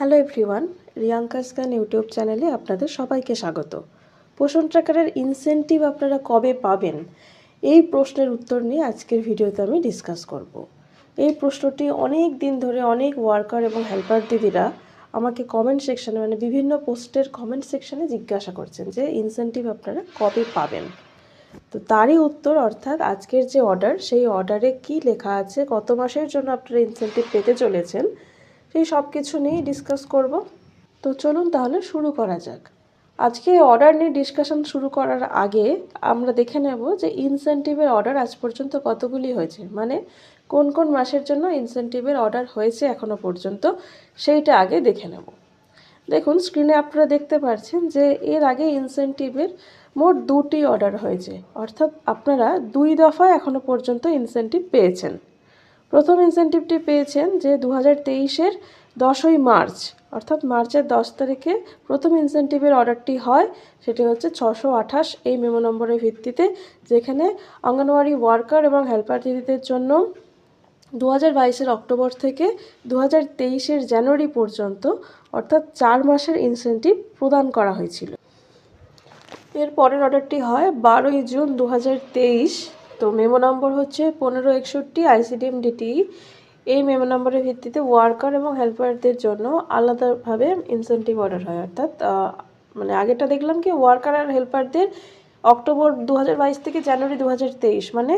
Hello everyone, Riyanka scan YouTube চ্যানেলে আপনাদের সবাইকে স্বাগত। পোষণ ট্র্যাকারের ইনসেনটিভ আপনারা কবে পাবেন? এই প্রশ্নের উত্তর নিয়ে আজকের ভিডিওতে আমি ডিসকাস করব। এই প্রশ্নটি অনেক দিন ধরে অনেক ওয়ার্কার এবং হেল্পার দিদিরা আমাকে কমেন্ট সেকশানে মানে বিভিন্ন পোস্টের কমেন্ট সেকশানে জিজ্ঞাসা করছেন যে ইনসেনটিভ আপনারা কবে পাবেন? তো তারই উত্তর অর্থাৎ আজকের যে অর্ডার সেই অর্ডারে কি লেখা আছে, কত মাসের জন্য আপনারা ইনসেনটিভ পেতে চলেছেন সেই সব কিছু নিয়েই ডিসকাস করব। তো চলুন তাহলে শুরু করা যাক। আজকে অর্ডার নিয়ে ডিসকাশন শুরু করার আগে আমরা দেখে নেব যে ইনসেন্টিভের অর্ডার আজ পর্যন্ত কতগুলি হয়েছে? মানে কোন কোন মাসের জন্য ইনসেন্টিভের অর্ডার হয়েছে এখনও পর্যন্ত সেইটা আগে দেখে নেব। দেখুন স্ক্রিনে আপনারা দেখতে পাচ্ছেন যে এর আগে ইনসেন্টিভের মোট দুটি অর্ডার হয়েছে। অর্থাৎ আপনারা দুই দফায় এখনও পর্যন্ত ইনসেন্টিভ পেয়েছেন। প্রথম ইনসেন্টিভটি পেয়েছেন যে দু হাজার তেইশের দশই মার্চ, অর্থাৎ মার্চের দশ তারিখে প্রথম ইনসেন্টিভের অর্ডারটি হয়, সেটি হচ্ছে ছশো আঠাশ এই মেমো নম্বরের ভিত্তিতে, যেখানে অঙ্গনওয়াড়ি ওয়ার্কার এবং হেল্পার দিদিদের জন্য দু হাজার বাইশের অক্টোবর থেকে দু হাজার তেইশের জানুয়ারি পর্যন্ত, অর্থাৎ চার মাসের ইনসেন্টিভ প্রদান করা হয়েছিল। এর পরের অর্ডারটি হয় বারোই জুন দু হাজার তেইশ। তো মেমো নম্বর হচ্ছে পনেরো একষট্টি আইসিডিএম ডিটি এই মেমো নম্বরের ভিত্তিতে ওয়ার্কার এবং হেল্পারদের জন্য আলাদাভাবে ইনসেন্টিভ অর্ডার হয়। অর্থাৎ মানে আগেরটা দেখলাম কি ওয়ার্কার আর হেল্পারদের অক্টোবর দু হাজার বাইশ থেকে জানুয়ারি দু হাজার তেইশ মানে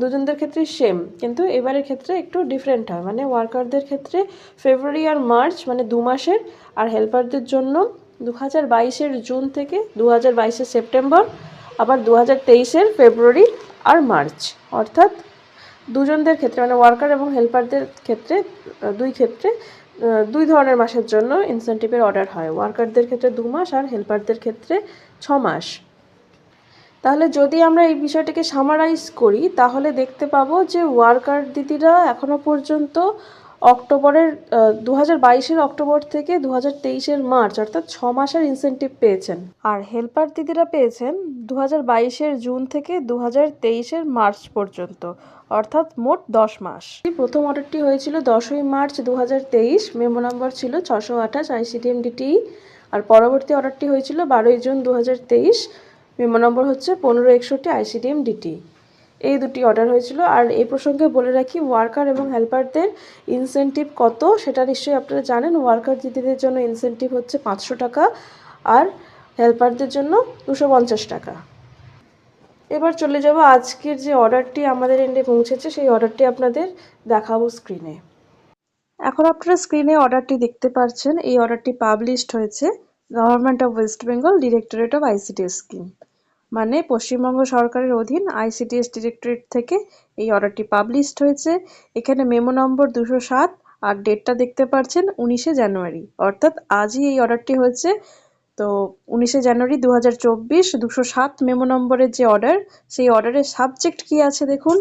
দুজনদের ক্ষেত্রে সেম কিন্তু এবারের ক্ষেত্রে একটু ডিফারেন্ট হয়। মানে ওয়ার্কারদের ক্ষেত্রে ফেব্রুয়ারি আর মার্চ মানে দু মাসের, আর হেল্পারদের জন্য দু হাজার জুন থেকে দু হাজার সেপ্টেম্বর আবার দু হাজার ফেব্রুয়ারি আর মার্চ। অর্থাৎ দুজনদের ক্ষেত্রে মানে ওয়ার্কার এবং হেল্পারদের ক্ষেত্রে দুই ক্ষেত্রে দুই ধরনের মাসের জন্য ইনসেন্টিভের অর্ডার হয়। ওয়ার্কারদের ক্ষেত্রে দু মাস আর হেল্পারদের ক্ষেত্রে ছ মাস। তাহলে যদি আমরা এই বিষয়টিকে সামারাইজ করি, তাহলে দেখতে পাবো যে ওয়ার্কার দিদিরা এখনও পর্যন্ত অক্টোবরের দু হাজার বাইশের অক্টোবর থেকে দু হাজার তেইশের মার্চ, অর্থাৎ ছ মাসের ইনসেন্টিভ পেয়েছেন। আর হেল্পার দিদিরা পেয়েছেন দু হাজার বাইশের জুন থেকে দু হাজার তেইশের মার্চ পর্যন্ত, অর্থাৎ মোট দশ মাস। প্রথম অর্ডারটি হয়েছিল দশই মার্চ দু হাজার তেইশ, মেমো নম্বর ছিল ছশো আঠাশ আইসিডিএম ডিটি আর পরবর্তী অর্ডারটি হয়েছিল বারোই জুন দু হাজার তেইশ, মেমো নম্বর হচ্ছে পনেরো একষট্টি আইসিডিএম ডিটি এই দুটি অর্ডার হয়েছিল। আর এই প্রসঙ্গে বলে রাখি ওয়ার্কার এবং হেল্পারদের ইনসেন্টিভ কত সেটা নিশ্চয়ই আপনারা জানেন। ওয়ার্কার দিদিদের জন্য ইনসেন্টিভ হচ্ছে পাঁচশো টাকা আর হেল্পারদের জন্য দুশো পঞ্চাশ টাকা। এবার চলে যাব আজকের যে অর্ডারটি আমাদের এন্ডে পৌঁছেছে, সেই অর্ডারটি আপনাদের দেখাবো স্ক্রিনে এখন আপনারা স্ক্রিনে অর্ডারটি দেখতে পাচ্ছেন এই অর্ডারটি পাবলিশড হয়েছে government of West Bengal directorate of ICT scheme মানে পশ্চিমবঙ্গ সরকারের অধীন আইসিডিএস ডিরেক্টরেট থেকে এই অর্ডারটি পাবলিশড হয়েছে। এখানে মেমো নম্বর দুশো সাত আর ডেটটা দেখতে পাচ্ছেন উনিশে জানুয়ারি। অর্থাৎ আজই এই অর্ডারটি হয়েছে। তো উনিশে জানুয়ারি দু হাজার চব্বিশ দুশো সাত মেমো নম্বরের যে অর্ডার, সেই অর্ডারের সাবজেক্ট কি আছে দেখুন?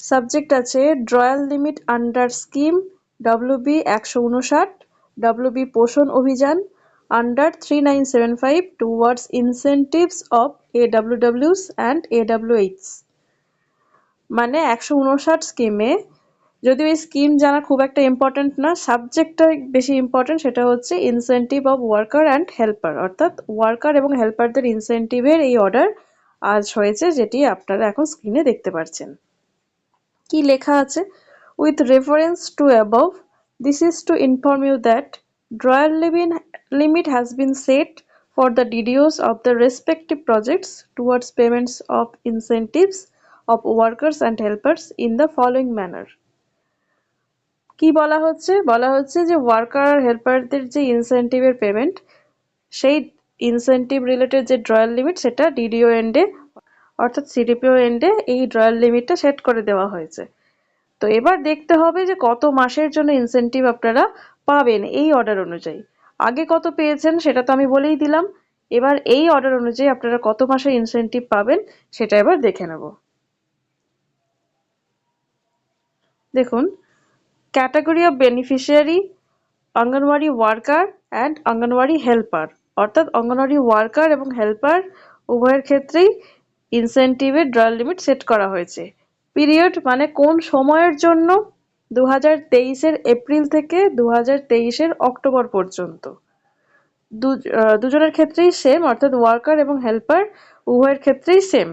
সাবজেক্ট আছে drawal limit under scheme WB একশো উনষাট ডব্লিউবি পোষণ অভিযান under 3975 towards incentives of AWWs and AWHs মানে একশো উনষাট স্কিমে যদি ওই স্কিম জানা খুব একটা ইম্পর্টেন্ট না সাবজেক্টটা বেশি ইম্পর্টেন্ট সেটা হচ্ছে incentive of worker and helper অর্থাৎ ওয়ার্কার এবং হেল্পারদের ইনসেন্টিভের এই অর্ডার আজ হয়েছে যেটি আপনারা এখন স্ক্রিনে দেখতে পাচ্ছেন কি লেখা আছে? With reference to above this is to inform you that drawal leaving limit has been set for the DDOs of the respective projects towards payments of incentives of workers and helpers in the following manner. কি বলা হচ্ছে? বলা হচ্ছে যে worker আর হেল্পারদের যে ইনসেন্টিভের পেমেন্ট সেই ইনসেন্টিভ রিলেটেড যে ড্রয়াল লিমিট সেটা ডিডিও এন্ডে অর্থাৎ সিডিপিও এন্ডে এই ড্রয়াল লিমিটটা সেট করে দেওয়া হয়েছে। তো এবার দেখতে হবে যে কত মাসের জন্য ইনসেন্টিভ আপনারা পাবেন এই অর্ডার অনুযায়ী। আগে কত পেয়েছেন সেটা তো আমি বলেই দিলাম। এবার এই অর্ডার অনুযায়ী আপনারা কত মাসের ইনসেন্টিভ পাবেন সেটা এবার দেখে নেব। দেখুন category of beneficiary Anganwadi worker and Anganwadi helper অর্থাৎ অঙ্গনওয়াড়ি ওয়ার্কার এবং হেল্পার উভয়ের ক্ষেত্রেই ইনসেন্টিভের ড্রয়াল লিমিট সেট করা হয়েছে। পিরিয়ড মানে কোন সময়ের জন্য দু হাজার তেইশের এপ্রিল থেকে দু হাজার তেইশের অক্টোবর পর্যন্ত। দুজনের ক্ষেত্রেই সেম অর্থাৎ ওয়ার্কার এবং হেল্পার উভয়ের ক্ষেত্রেই সেম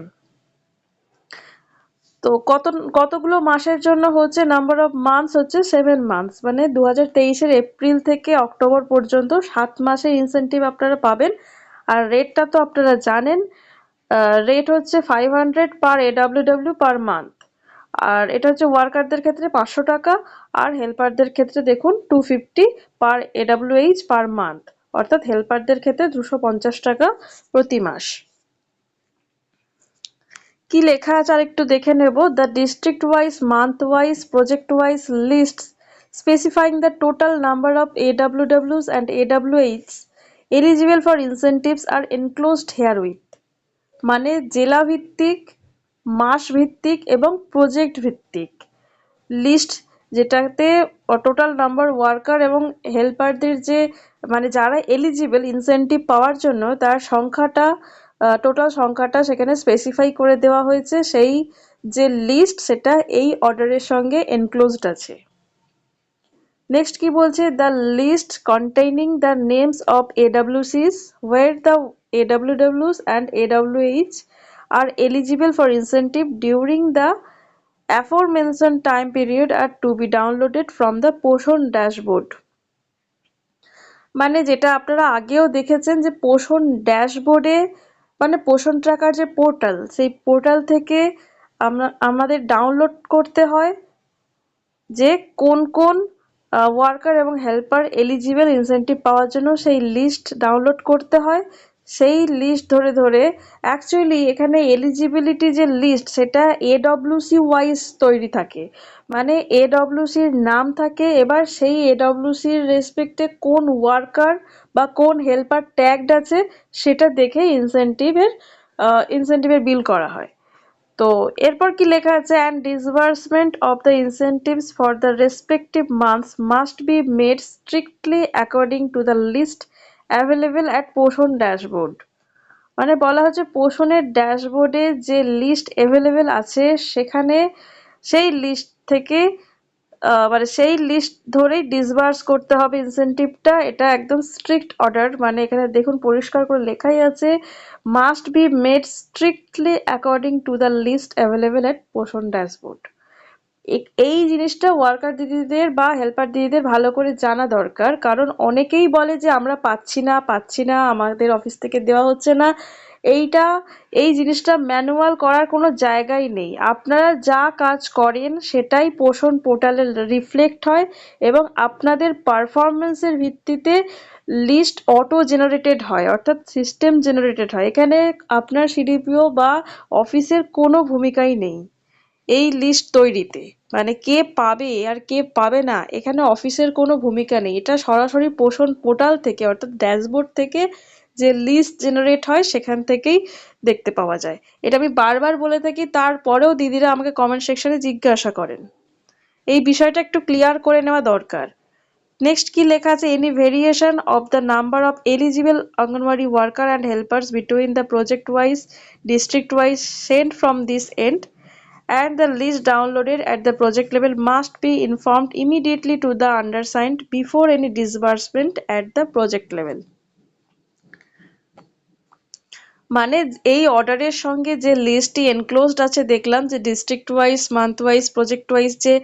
তো কত, কতগুলো মাসের জন্য হচ্ছে নাম্বার অফ মান্থস হচ্ছে সেভেন মান্থস মানে দু হাজার তেইশের এপ্রিল থেকে অক্টোবর পর্যন্ত সাত মাসের ইনসেন্টিভ আপনারা পাবেন। আর রেটটা তো আপনারা জানেন রেট হচ্ছে five hundred per AWW per month আর এটা হচ্ছে ওয়ার্কারদের ক্ষেত্রে পাঁচশো টাকা, আর হেল্পারদের ক্ষেত্রে দেখুন two fifty per AWH per month অর্থাৎ হেল্পারদের ক্ষেত্রে দুশো পঞ্চাশ টাকা প্রতি মাস। কি লেখা আছে আর একটু দেখে নেব? The district wise month wise project wise list specifying the total number of এডাব্লিউডাব্লিউস and AWH eligible for incentives are enclosed here with মানে জেলা ভিত্তিক মাস ভিত্তিক এবং প্রজেক্ট ভিত্তিক লিস্ট যেটাতে টোটাল নাম্বার ওয়ার্কার এবং হেল্পারদের যে মানে যারা এলিজিবল ইনসেনটিভ পাওয়ার জন্য, তার সংখ্যাটা টোটাল সংখ্যাটা সেখানে স্পেসিফাই করে দেওয়া হয়েছে। সেই যে লিস্ট, সেটা এই অর্ডারের সঙ্গে এনক্লোজড আছে। নেক্সট কি বলছে? The list containing the names of এডাব্লিউসিস ওয়ের the এডাব্লিউডাব্লিউস and AWH R eligible for incentive during the aforementioned time period are to be downloaded from the Poshan dashboard মানে যেটা আপনারা আগেও দেখেছেন যে পোষণ ড্যাশবোর্ডে মানে পোষণ ট্র্যাকার যে পোর্টাল সেই পোর্টাল থেকে আমরা, আমাদের ডাউনলোড করতে হয় যে কোন কোন ওয়ার্কার এবং হেল্পার এলিজিবল ইনসেন্টিভ পাওয়ার জন্য সেই লিস্ট ডাউনলোড করতে হয়। সেই লিস্ট ধরে ধরে অ্যাকচুয়ালি এখানে এলিজিবিলিটি যে লিস্ট সেটা এডব্লিউসি ওয়াইজ তৈরি থাকে। মানে এডব্লিউসির নাম থাকে, এবার সেই এডব্লিউসির রেসপেক্টে কোন ওয়ার্কার বা কোন হেল্পার ট্যাগড আছে, সেটা দেখে ইনসেন্টিভের ইনসেন্টিভের বিল করা হয়। তো এরপর কি লেখা আছে? And disbursement of the incentives for the respective months must be made strictly according to the list available at Poshan dashboard মানে বলা হচ্ছে পোষণের ড্যাশবোর্ডে যে লিস্ট অ্যাভেলেবেল আছে, সেখানে সেই লিস্ট থেকে মানে সেই লিস্ট ধরেই ডিসবার্স করতে হবে ইনসেন্টিভটা এটা একদম স্ট্রিক্ট অর্ডার মানে এখানে দেখুন পরিষ্কার করে লেখাই আছে must be made strictly according to the list available at Poshan dashboard এই জিনিসটা ওয়ার্কার দিদিদের বা হেল্পার দিদিদের ভালো করে জানা দরকার। কারণ অনেকেই বলে যে, আমরা পাচ্ছি না পাচ্ছি না, আমাদের অফিস থেকে দেওয়া হচ্ছে না। এইটা, এই জিনিসটা ম্যানুয়াল করার কোনো জায়গাই নেই। আপনারা যা কাজ করেন, সেটাই পোষণ পোর্টালে রিফ্লেক্ট হয় এবং আপনাদের পারফরমেন্সের ভিত্তিতে লিস্ট অটো জেনারেটেড হয়, অর্থাৎ সিস্টেম জেনারেটেড হয়। এখানে আপনার সিডিপিও বা অফিসের কোনো ভূমিকাই নেই। এই লিস্ট তৈরিতে। মানে কে পাবে আর কে পাবে না, এখানে অফিসের কোনো ভূমিকা নেই। এটা সরাসরি পোষণ পোর্টাল থেকে অর্থাৎ ড্যাশবোর্ড থেকে যে লিস্ট জেনারেট হয়, সেখান থেকেই দেখতে পাওয়া যায়। এটা আমি বারবার বলে থাকি, তারপরেও দিদিরা আমাকে কমেন্ট সেকশনে জিজ্ঞাসা করেন। এই বিষয়টা একটু ক্লিয়ার করে নেওয়া দরকার। নেক্সট কি লেখা আছে? Any variation of the number of eligible Anganwadi worker and helpers between the project wise district wise sent from this end and the list downloaded at the project level must be informed immediately to the undersigned before any disbursement at the project level. মানে এই অর্ডারের সঙ্গে যে লিস্টটি enclosed আছে, দেখলাম যে district wise month wise project wise যে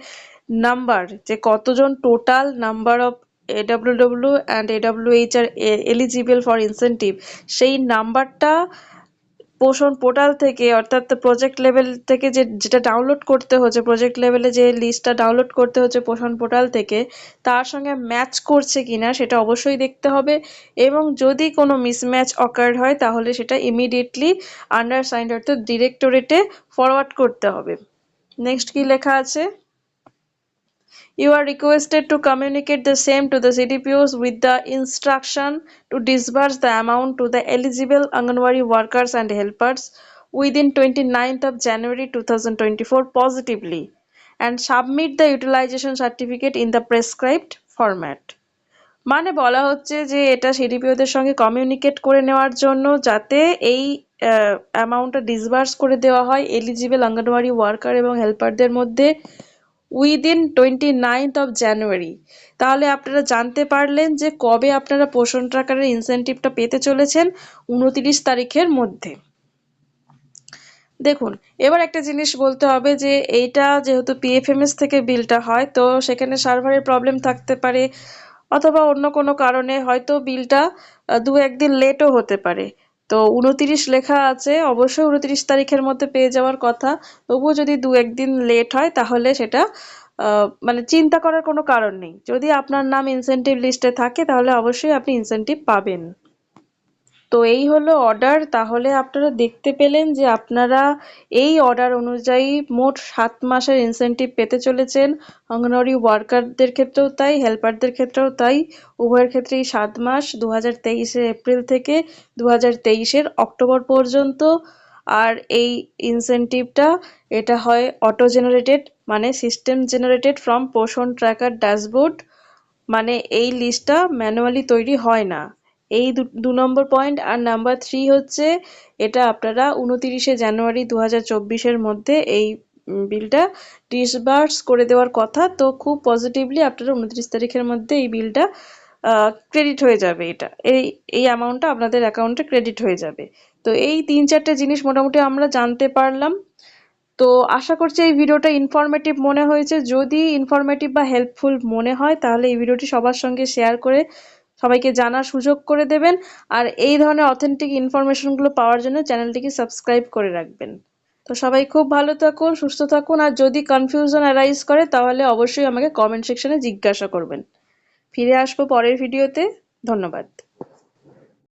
number যে কতজন total number of AWW and AWH are eligible for incentive সেই নাম্বারটা পোষণ পোর্টাল থেকে, অর্থাৎ প্রজেক্ট লেভেল থেকে যে, যেটা ডাউনলোড করতে হচ্ছে প্রজেক্ট লেভেলে যে লিস্টটা ডাউনলোড করতে হচ্ছে পোষণ পোর্টাল থেকে, তার সঙ্গে ম্যাচ করছে কিনা সেটা অবশ্যই দেখতে হবে। এবং যদি কোনো মিসম্যাচ অকার্ড হয়, তাহলে সেটা ইমিডিয়েটলি আন্ডারসাইন্ড অর্থাৎ ডিরেক্টরেটে ফরওয়ার্ড করতে হবে। নেক্সট কি লেখা আছে? You are requested to communicate the same to the CDPOs with the instruction to disburse the amount to the eligible Anganwadi workers and helpers within 29th of January 2024 positively and submit the utilization certificate in the prescribed format. মানে বলা হচ্ছে যে এটা সিডিপিওদের সঙ্গে communicate করে নেওয়ার জন্য যাতে এই অ্যামাউন্টটা ডিসবার্স করে দেওয়া হয় এলিজিবল অঙ্গনওয়াড়ি ওয়ার্কার এবং হেল্পারদের মধ্যে within twenty ninth of January তাহলে আপনারা জানতে পারলেন যে কবে আপনারা পোষণ ট্রাকারের ইনসেনটিভটা পেতে চলেছেন উনতিরিশ তারিখের মধ্যে। দেখুন, এবার একটা জিনিস বলতে হবে যে এইটা যেহেতু পিএফএমএস থেকে বিলটা হয়, তো সেখানে সার্ভারের প্রবলেম থাকতে পারে অথবা অন্য কোনো কারণে হয়তো বিলটা দু একদিন লেটও হতে পারে। তো উনতিরিশ লেখা আছে, অবশ্যই উনতিরিশ তারিখের মধ্যে পেয়ে যাওয়ার কথা। তবুও যদি দু একদিন লেট হয়, তাহলে সেটা মানে চিন্তা করার কোনো কারণ নেই। যদি আপনার নাম ইনসেন্টিভ লিস্টে থাকে, তাহলে অবশ্যই আপনি ইনসেন্টিভ পাবেন। তো এই হলো অর্ডার তাহলে আপনারা দেখতে পেলেন যে আপনারা এই অর্ডার অনুযায়ী মোট সাত মাসের ইনসেন্টিভ পেতে চলেছেন। অঙ্গনওয়াড়ি ওয়ার্কারদের ক্ষেত্রেও তাই হেল্পারদের ক্ষেত্রেও তাই। উভয়ের ক্ষেত্রেই সাত মাস দু হাজার এপ্রিল থেকে দু হাজার অক্টোবর পর্যন্ত। আর এই ইনসেন্টিভটা এটা হয় অটো জেনারেটেড মানে system generated from Poshan tracker dashboard মানে এই লিস্টটা ম্যানুয়ালি তৈরি হয় না। এই দু নম্বর পয়েন্ট আর নাম্বার থ্রি হচ্ছে এটা আপনারা উনতিরিশে জানুয়ারি দু হাজার মধ্যে এই বিলটা ডিসবার্স করে দেওয়ার কথা। তো খুব পজিটিভলি আপনারা উনত্রিশ তারিখের মধ্যে এই বিলটা ক্রেডিট হয়ে যাবে এটা। এই এই অ্যামাউন্টটা আপনাদের অ্যাকাউন্টে ক্রেডিট হয়ে যাবে। তো এই তিন চারটে জিনিস মোটামুটি আমরা জানতে পারলাম। তো আশা করছি এই ভিডিওটা ইনফরমেটিভ মনে হয়েছে। যদি ইনফরমেটিভ বা হেল্পফুল মনে হয়, তাহলে এই ভিডিওটি সবার সঙ্গে শেয়ার করে সবাইকে জানার সুযোগ করে দেবেন। আর এই ধরনের অথেন্টিক ইনফরমেশনগুলো পাওয়ার জন্য চ্যানেলটিকে সাবস্ক্রাইব করে রাখবেন। তো সবাই খুব ভালো থাকুন, সুস্থ থাকুন। আর যদি কনফিউশন অ্যারাইজ করে, তাহলে অবশ্যই আমাকে কমেন্ট সেকশনে জিজ্ঞাসা করবেন। ফিরে আসব পরের ভিডিওতে ধন্যবাদ।